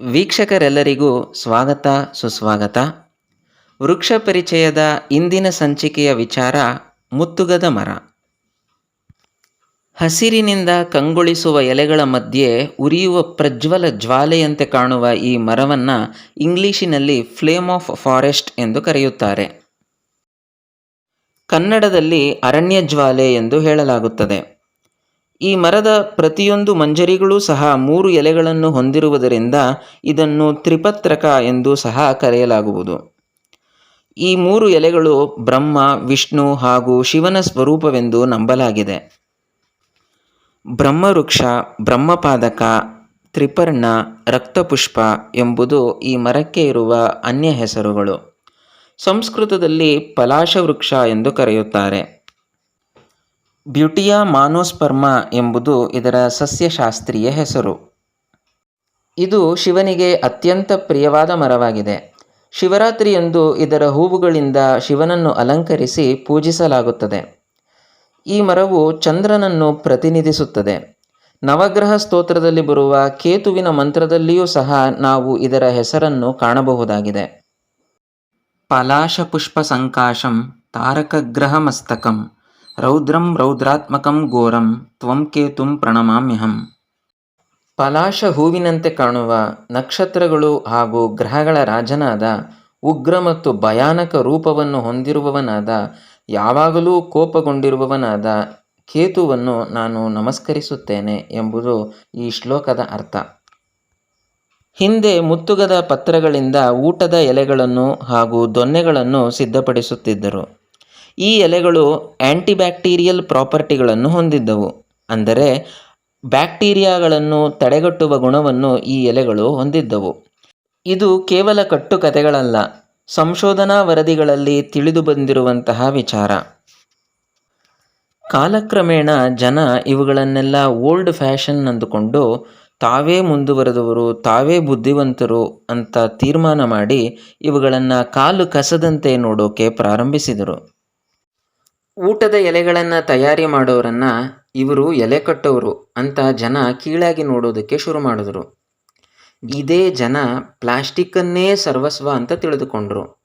ವೀಕ್ಷಕರೆಲ್ಲರಿಗೂ ಸ್ವಾಗತ, ಸುಸ್ವಾಗತ. ವೃಕ್ಷ ಪರಿಚಯದ ಇಂದಿನ ಸಂಚಿಕೆಯ ವಿಚಾರ ಮುತ್ತುಗದ ಮರ. ಹಸಿರಿನಿಂದ ಕಂಗೊಳಿಸುವ ಎಲೆಗಳ ಮಧ್ಯೆ ಉರಿಯುವ ಪ್ರಜ್ವಲ ಜ್ವಾಲೆಯಂತೆ ಕಾಣುವ ಈ ಮರವನ್ನು ಇಂಗ್ಲಿಶಿನಲ್ಲಿ ಫ್ಲೇಮ್ ಆಫ್ ಫಾರೆಸ್ಟ್ ಎಂದು ಕರೆಯುತ್ತಾರೆ. ಕನ್ನಡದಲ್ಲಿ ಅರಣ್ಯ ಜ್ವಾಲೆ ಎಂದು ಹೇಳಲಾಗುತ್ತದೆ. ಈ ಮರದ ಪ್ರತಿಯೊಂದು ಮಂಜರಿಗಳೂ ಸಹ ಮೂರು ಎಲೆಗಳನ್ನು ಹೊಂದಿರುವುದರಿಂದ ಇದನ್ನು ತ್ರಿಪತ್ರಕ ಎಂದು ಸಹ ಕರೆಯಲಾಗುವುದು. ಈ ಮೂರು ಎಲೆಗಳು ಬ್ರಹ್ಮ, ವಿಷ್ಣು ಹಾಗೂ ಶಿವನ ಸ್ವರೂಪವೆಂದು ನಂಬಲಾಗಿದೆ. ಬ್ರಹ್ಮವೃಕ್ಷ, ಬ್ರಹ್ಮಪಾದಕ, ತ್ರಿಪರ್ಣ, ರಕ್ತಪುಷ್ಪ ಎಂಬುದು ಈ ಮರಕ್ಕೆ ಇರುವ ಅನ್ಯ ಹೆಸರುಗಳು ಸಂಸ್ಕೃತದಲ್ಲಿ ಪಲಾಶ ವೃಕ್ಷ ಎಂದು ಕರೆಯುತ್ತಾರೆ. ಬ್ಯೂಟಿಯಾ ಮಾನೋಸ್ಪರ್ಮ ಎಂಬುದು ಇದರ ಸಸ್ಯಶಾಸ್ತ್ರೀಯ ಹೆಸರು. ಇದು ಶಿವನಿಗೆ ಅತ್ಯಂತ ಪ್ರಿಯವಾದ ಮರವಾಗಿದೆ. ಶಿವರಾತ್ರಿಯಂದು ಇದರ ಹೂವುಗಳಿಂದ ಶಿವನನ್ನು ಅಲಂಕರಿಸಿ ಪೂಜಿಸಲಾಗುತ್ತದೆ. ಈ ಮರವು ಚಂದ್ರನನ್ನು ಪ್ರತಿನಿಧಿಸುತ್ತದೆ. ನವಗ್ರಹ ಸ್ತೋತ್ರದಲ್ಲಿ ಬರುವ ಕೇತುವಿನ ಮಂತ್ರದಲ್ಲಿಯೂ ಸಹ ನಾವು ಇದರ ಹೆಸರನ್ನು ಕಾಣಬಹುದಾಗಿದೆ. ಪಲಾಶ ಪುಷ್ಪ ಸಂಕಾಶಂ ತಾರಕಗ್ರಹಮಸ್ತಕಂ. ರೌದ್ರಂ ರೌದ್ರಾತ್ಮಕಂ ಘೋರಂ ತ್ವಂ ಕೇತುಂ ಪ್ರಣಮಾಮ್ಯಹಂ ಪಲಾಶ ಹೂವಿನಂತೆ ಕಾಣುವ ನಕ್ಷತ್ರಗಳು ಹಾಗೂ ಗ್ರಹಗಳ ರಾಜನಾದ, ಉಗ್ರ ಮತ್ತು ಭಯಾನಕ ರೂಪವನ್ನು ಹೊಂದಿರುವವನಾದ, ಯಾವಾಗಲೂ ಕೋಪಗೊಂಡಿರುವವನಾದ ಕೇತುವನ್ನು ನಾನು ನಮಸ್ಕರಿಸುತ್ತೇನೆ ಎಂಬುದು ಈ ಶ್ಲೋಕದ ಅರ್ಥ. ಹಿಂದೆ ಮುತ್ತುಗದ ಪತ್ರಗಳಿಂದ ಊಟದ ಎಲೆಗಳನ್ನು ಹಾಗೂ ದೊನ್ನೆಗಳನ್ನು ಸಿದ್ಧಪಡಿಸುತ್ತಿದ್ದರು. ಈ ಎಲೆಗಳು ಆ್ಯಂಟಿಬ್ಯಾಕ್ಟೀರಿಯಲ್ ಪ್ರಾಪರ್ಟಿಗಳನ್ನು ಹೊಂದಿದ್ದವು. ಅಂದರೆ ಬ್ಯಾಕ್ಟೀರಿಯಾಗಳನ್ನು ತಡೆಗಟ್ಟುವ ಗುಣವನ್ನು ಈ ಎಲೆಗಳು ಹೊಂದಿದ್ದವು. ಇದು ಕೇವಲ ಕಟ್ಟುಕತೆಗಳಲ್ಲ ಸಂಶೋಧನಾ ವರದಿಗಳಲ್ಲಿ ತಿಳಿದು ಬಂದಿರುವಂತಹ ವಿಚಾರ. ಕಾಲಕ್ರಮೇಣ ಜನ ಇವುಗಳನ್ನೆಲ್ಲ ಓಲ್ಡ್ ಫ್ಯಾಷನ್ ಅಂದುಕೊಂಡು ತಾವೇ ಮುಂದುವರೆದವರು, ತಾವೇ ಬುದ್ಧಿವಂತರು ಅಂತ ತೀರ್ಮಾನ ಮಾಡಿ ಇವುಗಳನ್ನು ಕಾಲು ಕಸದಂತೆ ನೋಡೋಕೆ ಪ್ರಾರಂಭಿಸಿದರು. ಊಟದ ಎಲೆಗಳನ್ನು ತಯಾರಿ ಮಾಡೋರನ್ನು ಇವರು ಎಲೆ ಕಟ್ಟೋರು ಅಂತ ಜನ ಕೀಳಾಗಿ ನೋಡೋದಕ್ಕೆ ಶುರು ಮಾಡಿದ್ರು. ಇದೇ ಜನ ಪ್ಲಾಸ್ಟಿಕ್ಕನ್ನೇ ಸರ್ವಸ್ವ ಅಂತ ತಿಳಿದುಕೊಂಡರು.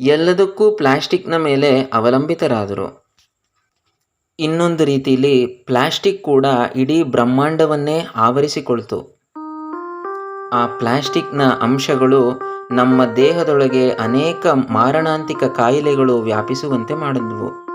ಎಲ್ಲದಕ್ಕೂ ಪ್ಲಾಸ್ಟಿಕ್ನ ಮೇಲೆ ಅವಲಂಬಿತರಾದರು. ಇನ್ನೊಂದು ರೀತಿಯಲ್ಲಿ ಪ್ಲಾಸ್ಟಿಕ್ ಕೂಡ ಇಡೀ ಬ್ರಹ್ಮಾಂಡವನ್ನೇ ಆವರಿಸಿಕೊಳ್ತು. ಆ ಪ್ಲಾಸ್ಟಿಕ್ನ ಅಂಶಗಳು ನಮ್ಮ ದೇಹದೊಳಗೆ ಅನೇಕ ಮಾರಣಾಂತಿಕ ಕಾಯಿಲೆಗಳು ವ್ಯಾಪಿಸುವಂತೆ ಮಾಡಿದ್ವು.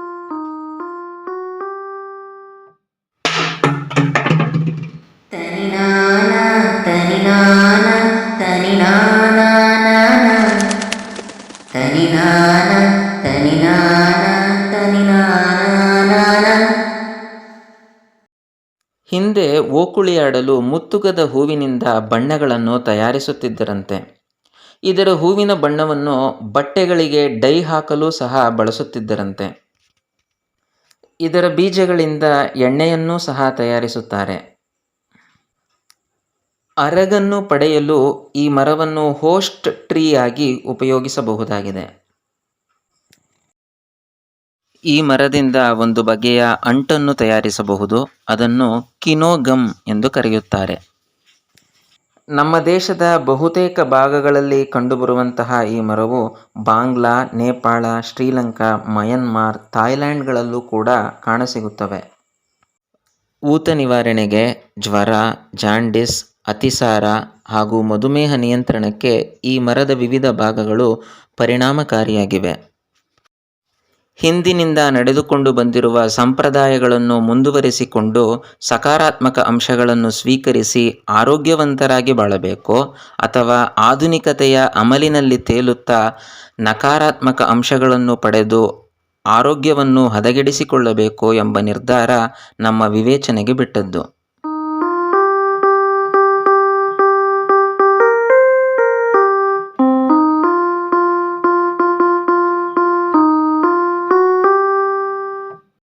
ಹಿಂದೆ ಓಕುಳಿಯಾಡಲು ಮುತ್ತುಗದ ಹೂವಿನಿಂದ ಬಣ್ಣಗಳನ್ನು ತಯಾರಿಸುತ್ತಿದ್ದರಂತೆ. ಇದರ ಹೂವಿನ ಬಣ್ಣವನ್ನು ಬಟ್ಟೆಗಳಿಗೆ ಡೈ ಹಾಕಲು ಸಹ ಬಳಸುತ್ತಿದ್ದರಂತೆ. ಇದರ ಬೀಜಗಳಿಂದ ಎಣ್ಣೆಯನ್ನೂ ಸಹ ತಯಾರಿಸುತ್ತಾರೆ. ಅರಗನ್ನು ಪಡೆಯಲು ಈ ಮರವನ್ನು ಹೋಸ್ಟ್ ಟ್ರೀ ಆಗಿ ಉಪಯೋಗಿಸಬಹುದಾಗಿದೆ. ಈ ಮರದಿಂದ ಒಂದು ಬಗೆಯ ಅಂಟನ್ನು ತಯಾರಿಸಬಹುದು. ಅದನ್ನು ಕಿನೋಗಮ್ ಎಂದು ಕರೆಯುತ್ತಾರೆ. ನಮ್ಮ ದೇಶದ ಬಹುತೇಕ ಭಾಗಗಳಲ್ಲಿ ಕಂಡುಬರುವಂತಹ ಈ ಮರವು ಬಾಂಗ್ಲಾ, ನೇಪಾಳ, ಶ್ರೀಲಂಕಾ, ಮಯನ್ಮಾರ್ ಥಾಯ್ಲ್ಯಾಂಡ್ಗಳಲ್ಲೂ ಕೂಡ ಕಾಣಸಿಗುತ್ತವೆ. ಊತ ನಿವಾರಣೆಗೆ ಜ್ವರ, ಜಾಂಡಿಸ್, ಅತಿಸಾರ ಹಾಗೂ ಮಧುಮೇಹ ನಿಯಂತ್ರಣಕ್ಕೆ ಈ ಮರದ ವಿವಿಧ ಭಾಗಗಳು ಪರಿಣಾಮಕಾರಿಯಾಗಿವೆ. ಹಿಂದಿನಿಂದ ನಡೆದುಕೊಂಡು ಬಂದಿರುವ ಸಂಪ್ರದಾಯಗಳನ್ನು ಮುಂದುವರಿಸಿಕೊಂಡು ಸಕಾರಾತ್ಮಕ ಅಂಶಗಳನ್ನು ಸ್ವೀಕರಿಸಿ ಆರೋಗ್ಯವಂತರಾಗಿ ಬಾಳಬೇಕೋ ಅಥವಾ ಆಧುನಿಕತೆಯ ಅಮಲಿನಲ್ಲಿ ತೇಲುತ್ತಾ ನಕಾರಾತ್ಮಕ ಅಂಶಗಳನ್ನು ಪಡೆದು ಆರೋಗ್ಯವನ್ನು ಹದಗೆಡಿಸಿಕೊಳ್ಳಬೇಕು ಎಂಬ ನಿರ್ಧಾರ ನಮ್ಮ ವಿವೇಚನೆಗೆ ಬಿಟ್ಟದ್ದು.